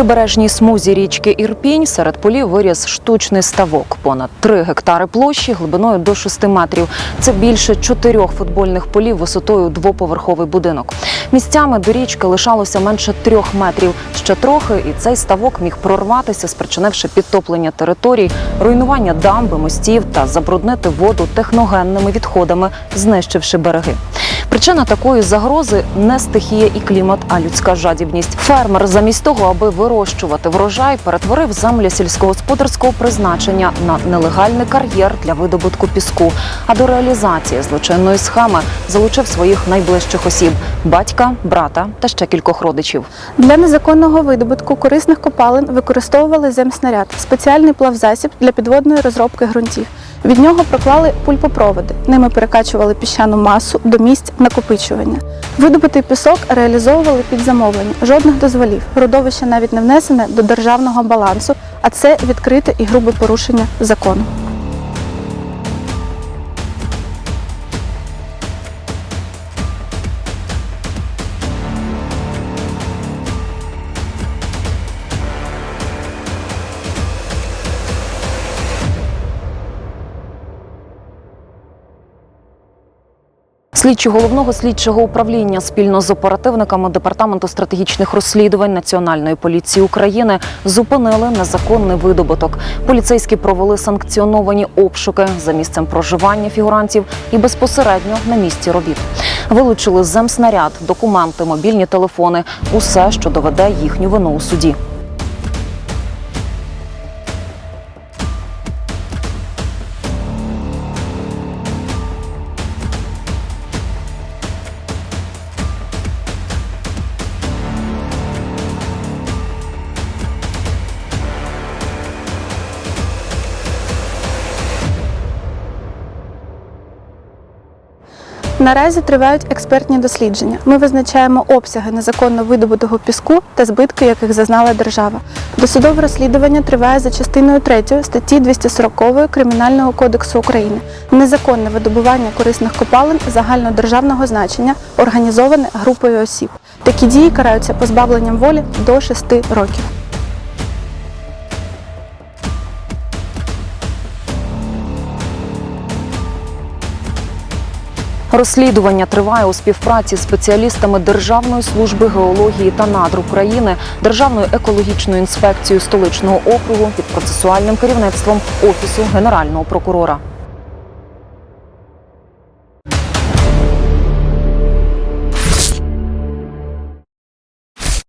прибережній смузі річки Ірпінь серед полів виріс штучний ставок. Понад 3 гектари площі глибиною до 6 метрів. Це більше чотирьох футбольних полів висотою двоповерховий будинок. Місцями до річки лишалося менше трьох метрів. Ще трохи, і цей ставок міг прорватися, спричинивши підтоплення територій, руйнування дамби, мостів та забруднити воду техногенними відходами, знищивши береги. Причина такої загрози не стихія і клімат, а людська жадібність. Фермер замість того, аби вирощувати врожай, перетворив землі сільськогосподарського призначення на нелегальний кар'єр для видобутку піску. А до реалізації злочинної схеми залучив своїх найближчих осіб батька, брата та ще кількох родичів. Для незаконного видобутку корисних копалин використовували земснаряд спеціальний плавзасіб для підводної розробки ґрунтів. Від нього проклали пульпопроводи. Ними перекачували піщану масу до місць накопичування. Видобутий пісок реалізовували під замовлення. Жодних дозволів. Родовище навіть не внесене до державного балансу, а це відкрите і грубе порушення закону. Слідчі головного слідчого управління спільно з оперативниками департаменту стратегічних розслідувань Національної поліції України зупинили незаконний видобуток. Поліцейські провели санкціоновані обшуки за місцем проживання фігурантів і безпосередньо на місці робіт. Вилучили земснаряд, документи, мобільні телефони усе, що доведе їхню вину у суді. Наразі тривають експертні дослідження. Ми визначаємо обсяги незаконно видобутого піску та збитки, яких зазнала держава. Досудове розслідування триває за частиною 3 статті 240 Кримінального кодексу України. Незаконне видобування корисних копалин загальнодержавного значення, організоване групою осіб. Такі дії караються позбавленням волі до 6 років. Розслідування триває у співпраці з спеціалістами Державної служби геології та надр України, Державною екологічною інспекцією столичного округу під процесуальним керівництвом Офісу Генерального прокурора.